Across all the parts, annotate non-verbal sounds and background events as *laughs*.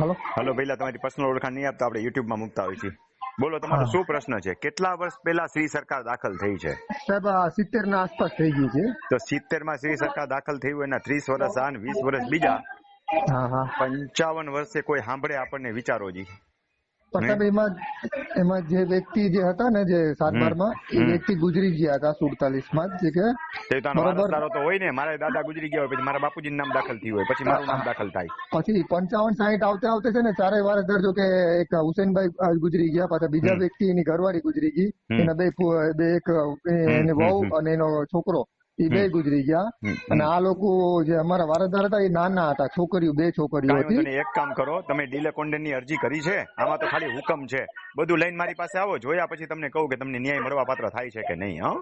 Hello? Hello પહેલા તમારી personal ઓળખાણ નહીં આપતા આપણે યુટ્યુબમાં મૂકતા હોય છીએ. બોલો તમારો. શું પ્રશ્ન છે? કેટલા વર્ષ પહેલા શ્રી સરકાર દાખલ થઈ છે? સાહેબ સિત્તેર ના આસપાસ થઈ ગઈ છે. તો સિત્તેરમાં શ્રી સરકાર દાખલ થઈ હોય એના ત્રીસ વર્ષ આ વીસ વર્ષ બીજા. પંચાવન વર્ષે કોઈ સાંભળે આપણને વિચારો જી. સાહેબ એમાં એમાં જે વ્યક્તિ જે હતા ને જે સાતબારમાં એ વ્યક્તિ ગુજરી ગયા હતા સુડતાલીસમાં જ કે બરોબર. તો હોય ને મારા દાદા ગુજરી ગયા હોય પછી મારા બાપુજી નામ દાખલ થયું હોય પછી મારું નામ દાખલ થાય. પછી પંચાવન સાહીઠ આવતે આવતે છે ને ચારે વાર ધરજો કે એક હુસેનભાઈ ગુજરી ગયા પાછા. બીજા વ્યક્તિ એની ઘરવાળી ગુજરી ગઈ. એના બે બે એક એની વહુ અને એનો છોકરો. એ બે ગુજરી ગયા. અને આ લોકો જે અમારા વારસદાર હતા એ નાના હતા છોકરીઓ બે છોકરીઓ હતી. એક કામ કરો તમે ડીલે કોન્ડેનની અરજી કરી છે આમાં તો ખાલી હુકમ છે. બધું લઈને મારી પાસે આવો જોયા પછી તમને કહું કે તમને ન્યાય મળવા પાત્ર થાય છે કે નહીં હા?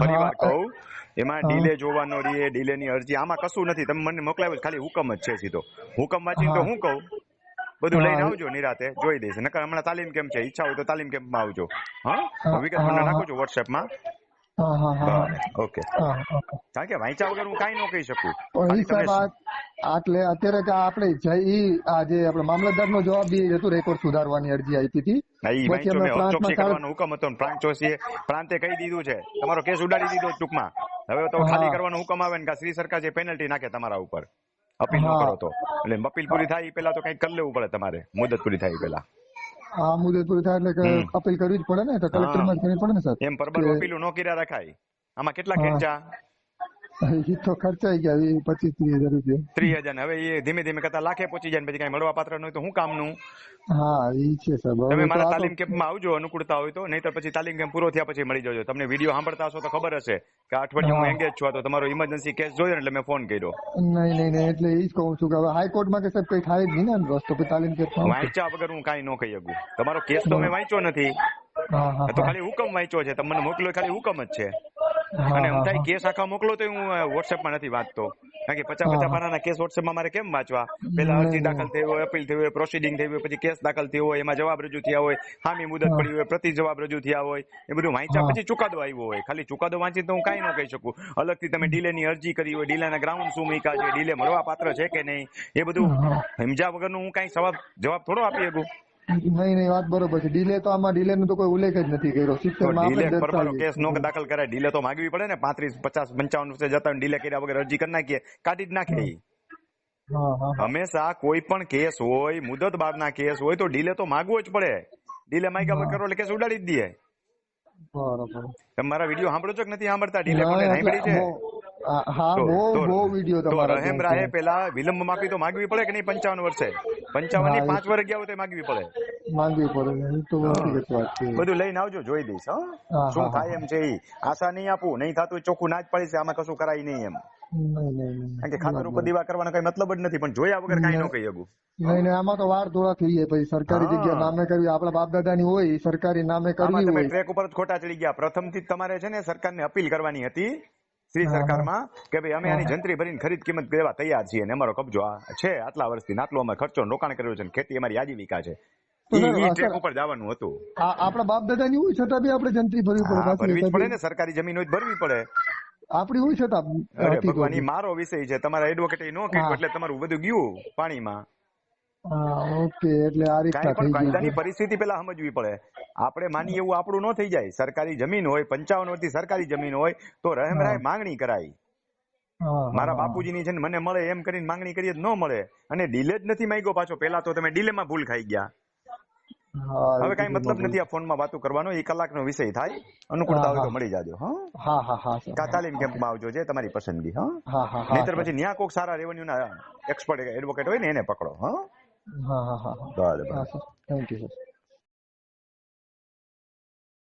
ફરી વાર કહું એમાં ડીલે જોવાનો રીએ ડીલે ની અરજી આમાં કશું નથી તમે મને મોકલાવ્યું ખાલી હુકમ જ છે સીધો. હુકમ વાંચીને તો હું. કહું બધું લઈને આવજો નિરાતે જોઈ દઈશ. નકર હમણાં તાલીમ કેમ છે ઈચ્છા હોય તો તાલીમ કેમ્પમાં આવજો. હા? વિગત મને નાખો. છું વોટ્સએપમાં ઓકે. કારણ કે વાંચ્યા વગર હું કાંઈ ન કહી શકું. આટલે અત્યારે આપણે જઈ આ જે આપણે મામલતદાર નો જવાબ બી હતું રેકોર્ડ સુધારવાની અરજી આપી હતી કરવાનો હુકમ હતો પ્રાંત ચોસીએ પ્રાંતે કહી દીધું છે. તમારો કેસ ઉડાડી દીધો ટૂંકમાં. હવે તો ખાલી કરવાનો હુકમ આવે ને કે શ્રી સરકાર જે પેનલ્ટી નાખે તમારા ઉપર. અપીલ ન કરો તો. એટલે અપીલ પૂરી થાય એ પહેલા તો કંઈક કરી લેવું પડે તમારે. મુદત પૂરી થાય એ પહેલા. આ મુદત પૂરી થાય એટલે કે અપીલ કરવી જ પડે ને તો કલેક્ટરમાં કરવી પડે ને સર એમ પરબર અપીલું ન કર્યા રખાય. આમાં કેટલા ખેંચા? *laughs* ઈ તો ખર્ચાઈ ગયા પચીસ ત્રીસ હજાર રૂપિયા. ત્રીસ હજાર હવે એ ધીમે ધીમે કરતા લાખે પહોંચી જાય પછી કઈ મળવા પાત્ર ન હોય તો શું કામનું? હા એ છે સાહેબ. તમે મારા તાલીમ કેમ્પમાં આવજો અનુકૂળતા હોય તો નહીતર પછી તાલીમ કેમ્પ પૂરો થયા પછી મળી જજો. તમને વીડિયો સાંભળતા હશો તો ખબર હશે કે અઠવાડિયે હું એંગેજ છું તો તમારો ઇમરજન્સી કેસ જોયો એટલે મેં ફોન કર્યો. નહીં નહીં નહીં એટલે એ જ કહું છું કે હવે હાઈકોર્ટમાં કે સાહેબ કઈ થાય જ નહીં ને રસ્તો પછી તાલીમ કેમ્પ વાંચ્યા વગર હું કાંઈ ન કહી શકું. તમારો કેસ તો મેં વાંચ્યો નથી. હા હા તો ખાલી હુકમ વાંચ્યો છે. તમને મોકલ્યો ખાલી હુકમ જ છે. હા, અને એમ હું થાય. કેસ આખા મોકલો તો હું વોટ્સએપમાં નથી વાંચતો કારણ કે પચાસ પચાસ. પાનાના કેસ વોટ્સએપમાં મારે કેમ વાંચવા પેલા અરજી દાખલ થઈ હોય અપીલ થઈ હોય પ્રોસિડિંગ થઈ હોય પછી કેસ દાખલ થયો હોય એમાં જવાબ રજૂ થયા હોય હામી મુદત. પડી હોય પ્રતિ જવાબ રજૂ થયા હોય એ બધું વાંચ્યા પછી ચુકાદો આવ્યો હોય ખાલી ચુકાદો વાંચી તો હું કાંઈ ન કહી શકું અલગથી તમે ડીલે ની અરજી કરી હોય ડીલેના ગ્રાઉન્ડ શું મૂક્યા છે ડીલે મળવા પાત્ર છે કે નહીં એ બધું. સમજ્યા વગરનું હું કાંઈ જવાબ જવાબ થોડો આપી શકું નહીં નહીં વાત બરોબર છે. ડીલે તો આમાં ડીલે નો તો કોઈ ઉલ્લેખ જ નથી કર્યો. તો સિત્તેરમાં ડીલે પરમારો કેસ નો દાખલ કરાય. ડીલે તો માંગવી પડે ને. પાંત્રીસ પચાસ પંચાવન વર્ષે જતા ડીલે કર્યા વગર અરજી કરી નાખીએ. કાઢી જ નાખે. હંમેશા કોઈ પણ કેસ હોય મુદત બારના કેસ હોય તો ડીલે તો માગવો જ પડે. ડીલે માંગ્યા વગર કરો એટલે કેસ ઉડાડી જ દઈએ. બરોબર. મારા વીડિયો સાંભળો છો કે નથી સાંભળતા? ડીલે કોને સાંભળી છે? હા, બહુ બહુ વીડિયો તમારા રહેમ રાહે પેલા વિલંબ માફી તો માગવી પડે કે નહીં પંચાવન વર્ષે? પંચાવનની પાંચ વર્ષ ગયા હોય તો માંગવી પડે. માંગવી પડે એ તો વાત બધું લઈને આવજો જોઈ દઈશ હા, શું થાય એમ છે એ આશા નહીં આપું નહીં થતું ચોખ્ખું ના જ પાડીશ આમાં કશું કરાય નહીં એમ. કારણ કે ખાતર ઉપર દીવા કરવાનો કઈ મતલબ જ નથી પણ જોયા વગર કઈ ન કહી શકું. નહીં નહીં આમાં તો વાર ધોળા થઈ જાય પછી. સરકારી જગ્યા નામે કરવી આપણા બાપ દાદા ની હોય સરકારી નામે કરવી હોય. ટ્રેક ઉપર જ ખોટા ચડી ગયા. પ્રથમથી તમારે છે ને સરકારને અપીલ કરવાની હતી શ્રી. સરકારમાં કે ભાઈ અમે આની જંત્રી ભરીને ખરીદ કિંમત દેવા તૈયાર છીએ અને અમારો કબજો આ છે આટલા વર્ષથી આટલું અમે ખર્ચો રોકાણ કર્યો છે ખેતી અમારી આજીવિકા છે. ઉપર જવાનું હતું. આપણા બાપ દાદા ની હોય છતાં બી આપણે જંત્રી ભરવી પડે હા, પાછી ભરવી જ પડે ને સરકારી જમીન હોય ભરવી પડે. આપણી હોય છતાં અરે ભગવાન મારો વિષય છે. તમારા એડવોકેટ નો કીધું એટલે તમારું બધું ગયું પાણીમાં. ઓકે એટલે આ કાયદાની પરિસ્થિતિ પેલા સમજવી પડે. આપણે માની એવું આપણું ન થઈ જાય. સરકારી જમીન હોય પંચાવન વર્ષથી સરકારી જમીન હોય તો રહેમ રાય માંગણી કરાય. મારા. બાપુજીની છે ને મને મળે એમ કરીને માંગણી કરીએ ન મળે. અને ડીલે જ નથી માંગ્યો પાછો. પેલા તો તમે ડીલેમાં ભૂલ ખાઈ ગયા. હવે કઈ મતલબ નથી આ ફોનમાં વાતો કરવાનો. એ કલાકનો વિષય થાય. અનુકૂળતા હોય તો મળી જાજો હા. તાલીમ કેમ્પમાં આવજો જે તમારી પસંદગી હા. નહીતર પછી ન્યા કોક સારા રેવન્યુ ના એક્સપર્ટ એડવોકેટ હોય ને એને પકડો હા. બરાબર થેન્ક યુ